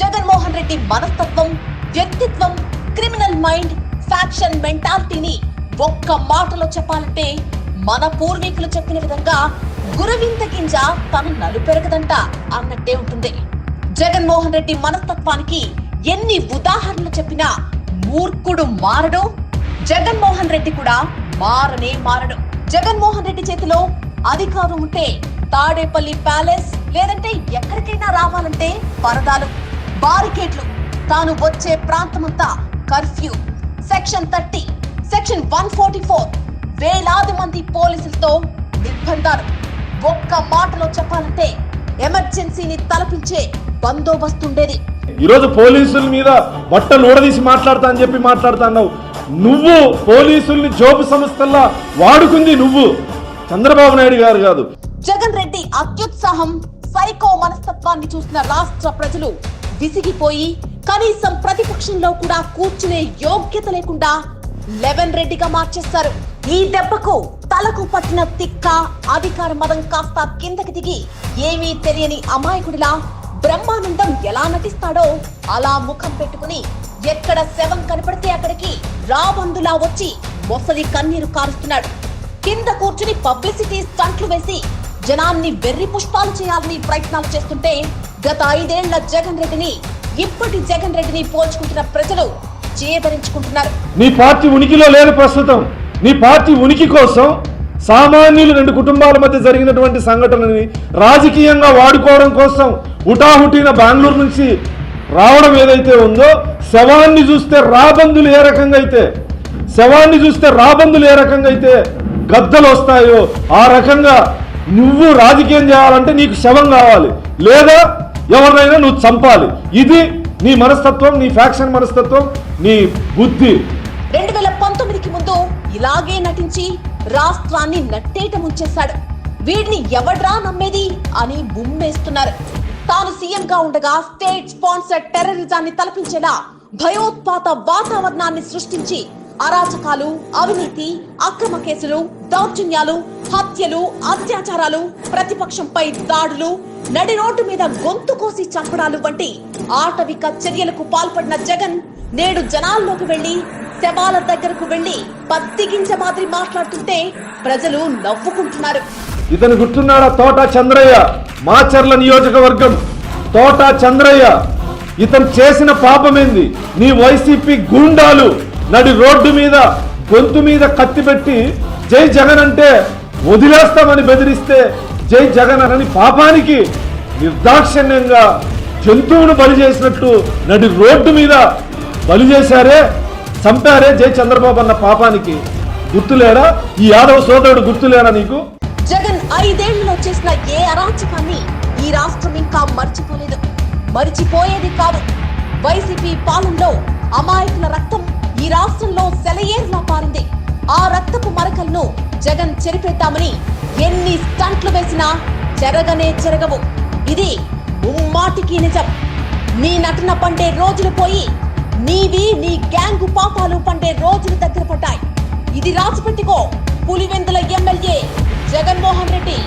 జగన్మోహన్ రెడ్డి మనస్తత్వం వ్యక్తిత్వం criminal mind faction మెంటాలిటీని ఒక్క మాటలో చెప్పాలంటే మన పూర్వీకులు చెప్పిన విధంగా గురువింత గింజ తను నలుపెరగదంట అన్నట్టే ఉంటుంది. జగన్మోహన్ రెడ్డి మనస్తత్వానికి ఎన్ని ఉదాహరణలు చెప్పినా మూర్ఖుడు మారడు జగన్మోహన్ రెడ్డి కూడా మారనే మారడు. జగన్మోహన్ రెడ్డి చేతిలో అధికారం ఉంటే తాడేపల్లి ప్యాలెస్ లేదంటే ఎక్కడికైనా రావాలంటే పరదాలు బారికేడ్లు. తాను వచ్చే ప్రాంతమంతా curfew. Section thirty section one forty four. వేలాది మంది పోలీసులతో నిర్బంధాలు. ఒక్క మాటలో చెప్పాలంటే ఎమర్జెన్సీని తలపించే బందోబస్తు ఉండేది. ఈరోజు పోలీసుల మీద బట్టలు ఊడదీసి మాట్లాడతా అని చెప్పి మాట్లాడుతున్నావు నువ్వు పోలీసుల్ని జోబు సంస్థల్లా వాడుకుంది నువ్వు. చంద్రబాబు నాయుడు గారు కాదు. జగన్ రెడ్డి అత్యుత్సాహం సైకో మనస్తత్వాన్ని చూసిన రాష్ట్ర ప్రజలు విసిగిపోయి కనీసం ప్రతిపక్షంలో కూడా కూర్చునే యోగ్యత లేకుండా లెవెన్ రెడ్డిగా మార్చేస్తారు. ఈ దెబ్బకు తలకు పట్టిన తిక్క అధికార మదం కాస్త కిందకి దిగి ఏమీ తెలియని అమాయకుడిలా బ్రహ్మానందం ఎలా నటిస్తాడో అలా ముఖం పెట్టుకుని ఎక్కడ శవం కనపడితే అక్కడికి రాబందులా వచ్చి మొసలి కన్నీరు కారుస్తున్నాడు. కింద కూర్చుని పబ్లిసిటీ స్టంట్లు వేసి జనాన్ని వెర్రి పుష్పాలు చేయాలని ప్రయత్నాలు చేస్తుంటే గత ఐదేళ్ళ జగన్ రెడ్డిని ఇప్పటి జగన్ రెడ్డిని పోల్చుకుంటున్న ప్రజలు చేదరించుకుంటున్నారు నీ పార్టీ ఉనికిలో లేదు ప్రస్తుతం. నీ పార్టీ ఉనికి కోసం సామాన్యులు రెండు కుటుంబాల మధ్య జరిగినటువంటి సంఘటనని రాజకీయంగా వాడుకోవడం కోసం హుటాహుటిన బెంగళూరు నుంచి రావడం ఏదైతే ఉందో శవాన్ని చూస్తే రాబందులు ఏ రకంగా అయితే శవాన్ని చూస్తే రాబందులు ఏ రకంగా అయితే గద్దలు వస్తాయో ఆ రకంగా నువ్వు రాజకీయం చేయాలంటే నీకు శవం కావాలి. లేదా ఎవరినైనా నువ్వు చంపాలి. ఇది నీ మనస్తత్వం నీ ఫ్యాక్షన్ మనస్తత్వం నీ బుద్ధి. రెండు వేల పంతొమ్మిదికి ముందు ఇలాగే నటించి రాష్ట్రాన్ని నట్టేట ముంచేశాడు. వీడిని ఎవడ్రా నమ్మేది అని బుమ్మేస్తున్నారు. తాను సీఎం గా ఉండగా స్టేట్ స్పాన్సర్డ్ టెర్రరిజాన్ని తలపించేలా భయోత్పాత వాతావరణాన్ని సృష్టించి అరాచకాలు అవినీతి అక్రమ కేసులు దౌర్జన్యాలు హత్యలు అత్యాచారాలు ప్రతిపక్షంపై దాడులు నడి రోడ్డు మీద గొంతు కోసి చంపడాలు వంటి ఆటవిక చర్యలకు పాల్పడిన జగన్ నేడు జనాల్లోకి వెళ్ళి శవాల దగ్గరకు వెళ్ళి పత్తిగించ మాదిరి మాట్లాడుతుంటే ప్రజలు నవ్వుకుంటున్నారు. ఇతను గుర్తున్నాడా తోట చంద్రయ్య? మాచర్ల నియోజకవర్గం. తోట చంద్రయ్య ఇతను చేసిన పాపమేంది? నీ వైసీపీ గూండాలు నడి రోడ్డు మీద గొంతు మీద కత్తి పెట్టి జై జగన్ అంటే వదిలేస్తామని బెదిరిస్తే జై జగన్ అని పాపానికి నిర్దాక్షిణ్యంగా జంతువును బలి చేసినట్టు నడి రోడ్డు మీద బలి చేశారే చంపారే జై చంద్రబాబు అన్న పాపానికి గుర్తులేరా ఈ యాదవ సోదరుడు గుర్తులేరా నీకు? జగన్ ఐదేళ్ళలో చేసిన ఏ అరాచకాన్ని ఈ రాష్ట్రం ఇంకా మర్చిపోలేదు. మరిచిపోయేది కాదు. వైసీపీ పాలనలో అమాయకుల రక్తం ఈ రాష్ట్రంలో సెలయేర్లా పారింది. ఆ రక్తపు మరకలను జగన్ చెరిపెట్టామని ఎన్ని స్టంట్లు వేసినా చెరగనే చెరగవు ఇది ఉమ్మాటికి నిజం. నీ నటన పండే రోజులు పోయి నీవి నీ గ్యాంగ్ పాపాలు పండే రోజులు దగ్గర పడ్డాయి. ఇది రాసిపెట్టుకో పులివెందుల ఎమ్మెల్యే జగన్మోహన్ రెడ్డి.